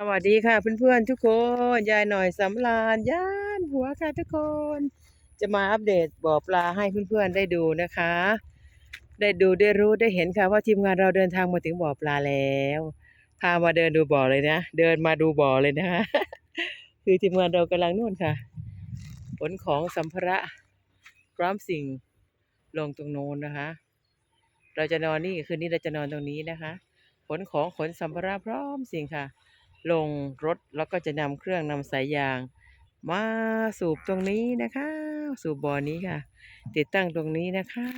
สวัสดีค่ะเพื่อนๆทุกคนยายหน่อยสำราญย่านหัวค่ะทุกคน จะมาอัปเดตบ่อปลาให้เพื่อนๆได้ดูนะคะ ได้ดูได้รู้ได้เห็นค่ะว่าทีมงานเราเดินทางมาถึงบ่อปลาแล้วพามาเดินดูบ่อเลยนะเดินมาดูบ่อเลยนะคะคือทีมงานเรากำลังนู่นค่ะขนของสัมภาระพร้อมสิ่งลงตรงโน้นนะคะ เราจะนอนนี่คืนนี้เราจะนอนตรงนี้นะคะขนของขนสัมภาระพร้อมสิ่งค่ะ ลงรถแล้วก็จะนำเครื่องนำสายยาง มาสูบตรงนี้นะคะ สูบบ่อนี้ค่ะ ติดตั้งตรงนี้นะคะ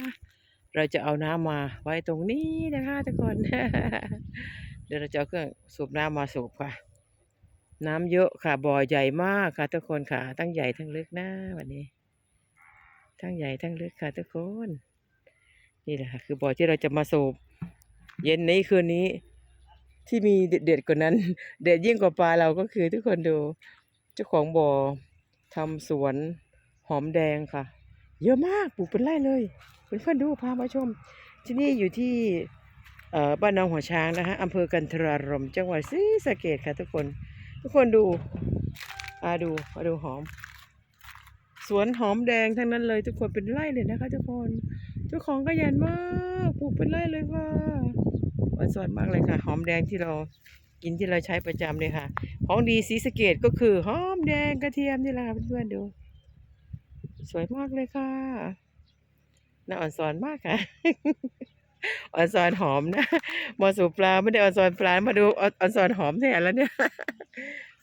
เราจะเอาน้ำมาไว้ตรงนี้นะคะทุกคน เดี๋ยวเราจะเอาเครื่องสูบน้ำมาสูบค่ะ น้ำเยอะค่ะบ่อใหญ่มากค่ะทุกคนค่ะทั้งใหญ่ทั้งลึกนะวันนี้ ทั้งใหญ่ทั้งลึกค่ะทุกคน นี่แหละค่ะคือบ่อที่เราจะมาสูบ เย็นนี้คืนนี้ ที่มีเด็ดๆกว่านั้น เด็ดยิ่งกว่าปลาเราก็คือทุกคนดูเจ้าของบ่อทำสวนหอมแดงค่ะ เยอะมากปลูกเป็นไร่เลยเพื่อนๆดูพามาชม ที่นี่อยู่ที่บ้านน้องหัวช้างนะคะอำเภอกันทรารมจังหวัดศรีสะเกดค่ะทุกคน ทุกคนดูอาดูมาดูหอม สวนหอมแดงทั้งนั้นเลยทุกคนเป็นไร่เลยนะคะ ทุกคนเจ้าของก็ยันมากปลูกเป็นไร่เลยค่ะ อ่อนสอนมากเลยค่ะ หอมแดงที่เรากินที่เราใช้ประจำเลยค่ะ ของดีศรีสเกดก็คือหอมแดงกระเทียมนี่แหละค่ะเพื่อนๆดู สวยมากเลยค่ะน่าอ่อนสอนมากค่ะอ่อนสอนหอมนะมาสู่ปลาไม่ได้อ่อนสอนปลามาดูอ่อนอ่อนสอนหอมแทนแล้วเนี่ย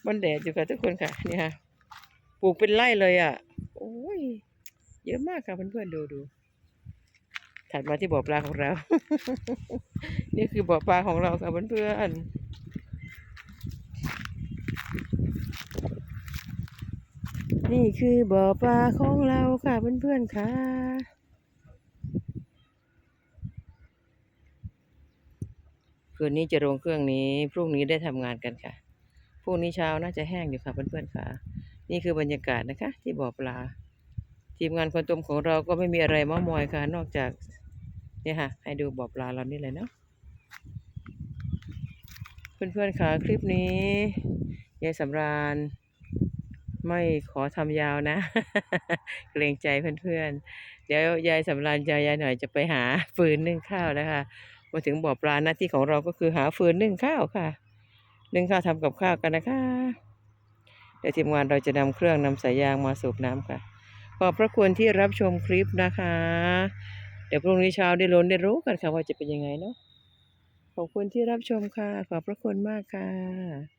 มันแดดอยู่ค่ะทุกคนค่ะนี่ค่ะปลูกเป็นไร่เลยอะโอ้ยเยอะมากค่ะเพื่อนๆดูดู ถัดมาที่บ่อปลาของเรา นี่คือบ่อปลาของเราค่ะเพื่อนๆ นี่คือบ่อปลาของเราค่ะเพื่อนๆค่ะ คืนนี้จะลงเครื่องนี้ พรุ่งนี้ได้ทำงานกันค่ะ พรุ่งนี้เช้าน่าจะแห้งอยู่ค่ะเพื่อนๆค่ะ นี่คือบรรยากาศนะคะ ที่บ่อปลา ทีมงานคนตมของเราก็ไม่มีอะไรมามอยค่ะ นอกจากเนี่ยค่ะ ให้ดูบ่อปลาเรานี่เลยเนาะเพื่อนๆค่ะ คลิปนี้ยายสำราญ ไม่ขอทำยาวนะ เกรงใจเพื่อนๆ เดี๋ยวยายสำราญจะยายหน่อยจะไปหาฟืนนึ่งข้าวแล้วค่ะมาถึงบ่อปลาหน้าที่ของเราก็คือหาฟืนนึ่งข้าวค่ะนึ่งข้าวทำกับข้าวกันนะคะเดี๋ยวทีมงานเราจะนำเครื่องนำสายยางมาสูบน้ำค่ะ ขอบพระคุณที่รับชมคลิปนะคะ เดี๋ยวพรุ่งนี้เช้าได้ล้นได้รู้กันค่ะว่าจะเป็นยังไงเนาะขอบคุณที่รับชมค่ะ ขอบพระคุณมากค่ะ